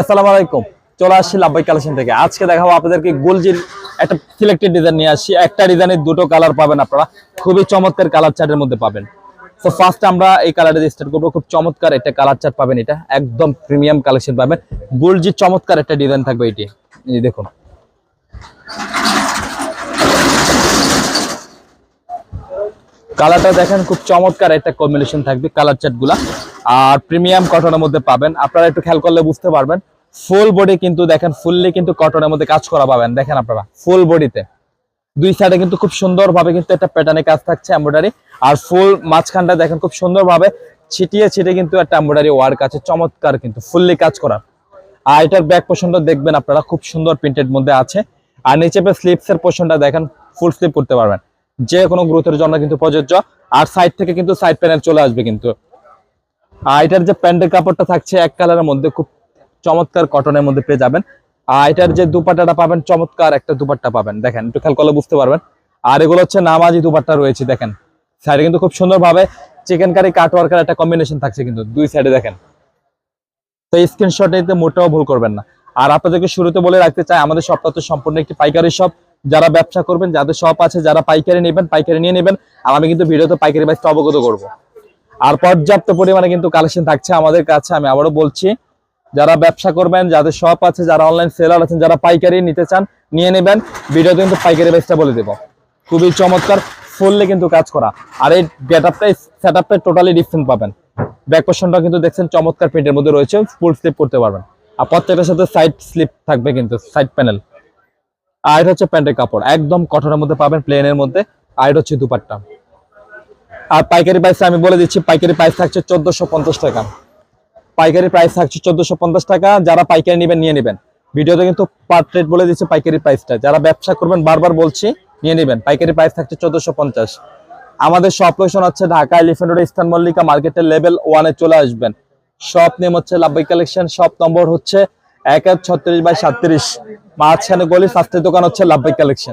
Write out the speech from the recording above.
আসসালামু আলাইকুম। চলে আসছি লাভবাই কালেকশন থেকে। আজকে দেখাবো আপনাদেরকে গোলজির একটা সিলেক্টেড ডিজাইন নিয়ে আসছি। একটা ডিজাইনের দুটো কালার পাবেন আপনারা। খুবই চমৎকার কালার চার্টের মধ্যে পাবেন। তো ফার্স্ট আমরা এই কালারটা স্টার্ট করব। খুব চমৎকার একটা কালার চার্ট পাবেন এটা। একদম প্রিমিয়াম কালেকশন পাবেন। গোলজির চমৎকার একটা ডিজাইন থাকবে এটি। দেখুন। কালারটা দেখেন, খুব চমৎকার একটা কম্বিনেশন থাকবে কালার চার্টগুলা। আর প্রিমিয়াম কটনের মধ্যে পাবেন। আপনারা একটু খেয়াল করলে বুঝতে পারবেন। ফুল বডি কিন্তু দেখেন ফুললি কিন্তু কটনের মধ্যে কাজ করা পাবেন। দেখেন আপনারা ফুল বডিতে দুই সাইডে কিন্তু খুব সুন্দর ভাবে কিন্তু একটা প্যাটার্নে কাজ থাকছে এমব্রয়ডারি আর ফুল মাঝখানটা দেখেন খুব সুন্দর ভাবে ছিটিয়ে ছিটিয়ে কিন্তু একটা এমব্রয়ডারি ওয়ার্ক আছে। চমৎকার কিন্তু ফুললি কাজ করা আর এটার ব্যাক পোর্শনটা দেখবেন আপনারা, খুব সুন্দর প্রিন্টেড মধ্যে আছে। আর নিচে স্লিপস এর পোর্শনটা দেখেন ফুল স্লিপ করতে পারবেন। যে কোনো গ্রোথের জন্য কিন্তু প্রযোজ্য। আর সাইড থেকে কিন্তু সাইড প্যানেল চলে আসবে কিন্তু। আর এটার যে প্যান্টের কাপড়টা থাকছে এক কালারের মধ্যে, খুব চমৎকার কটনের মধ্যে পেয়ে যাবেন। আর এটার যে দুপাট্টাটা পাবেন, চমৎকার একটা দুপাট্টা পাবেন। দেখেন, একটু খেয়াল করলে বুঝতে পারবেন। আর এগুলো হচ্ছে নামাজি দুপাট্টা রয়েছে, দেখেন। সাইডে কিন্তু খুব সুন্দরভাবে চিকেন কারি কাটওয়ার্কের একটা কম্বিনেশন থাকছে কিন্তু, দুই সাইডে দেখেন। তো স্ক্রিনশট নিতে মোটেও ভুল করবেন না। আর আপনাদেরকে শুরুতে বলে রাখতে চাই, আমাদের সপ্তাহ তো সম্পূর্ণ একটি পাইকারি শপ যারা ব্যবসা করবেন, যাদের শপ আছে, যারা পাইকারি নেবেন, পাইকারি নিয়ে নেবেন। আর আমি কিন্তু ভিডিওতে পাইকারি বাইসটা অবগত করব। আর পর্যাপ্ত পরিমাণে কিন্তু কালেকশন থাকছে আমাদের কাছে, আমি আবারও বলছি, যারা ব্যবসা করবেন, যাদের শপ আছে, যারা অনলাইন সেলার আছেন, যারা পাইকারি নিতে চান, নিয়ে নেবেন। ভিডিওতে কিন্তু পাইকারি বাইসটা বলে দেবো। খুবই চমৎকার ফুললে কিন্তু কাজ করা। আর এই গেট আপটাই সেট আপটা টোটালি ডিফারেন্ট পাবেন। ব্যাক পোর্শনটা কিন্তু দেখছেন চমৎকার প্রিন্টের মধ্যে রয়েছে ফুল স্লিপ করতে পারবেন। আর প্রত্যেকটার সাথে সাইড স্লিপ থাকবে কিন্তু সাইড প্যানেল আর এটা হচ্ছে প্যান্টের কাপড়, একদম কঠোরের মধ্যে পাবেন প্লেনের মধ্যে। আর এটা হচ্ছে দুপাট্টা। আর পাইকারি প্রাইস আমি বলে দিচ্ছি, পাইকারি প্রাইস থাকছে চোদ্দশো টাকা। পাইকারি প্রাইস থাকছে চোদ্দশো টাকা, যারা পাইকারি নেবেন নিয়ে নেবেন। ভিডিওতে কিন্তু পার রেট বলে দিচ্ছি পাইকারি প্রাইসটা যারা ব্যবসা করবেন, বারবার বলছি, নিয়ে নেবেন। পাইকারি প্রাইস থাকছে চোদ্দশো আমাদের শপ লোকেশন হচ্ছে Dhaka Elephant Road Eastern Mallika মার্কেটের লেভেল ওয়ানে চলে আসবেন। শপ নেম হচ্ছে লাভবাই কালেকশন শপ নম্বর হচ্ছে এক এক ছত্রিশ বাই সাতত্রিশ। মাঝখানে গলি স্বাস্থ্যের দোকান হচ্ছে লাভবাই কালেকশন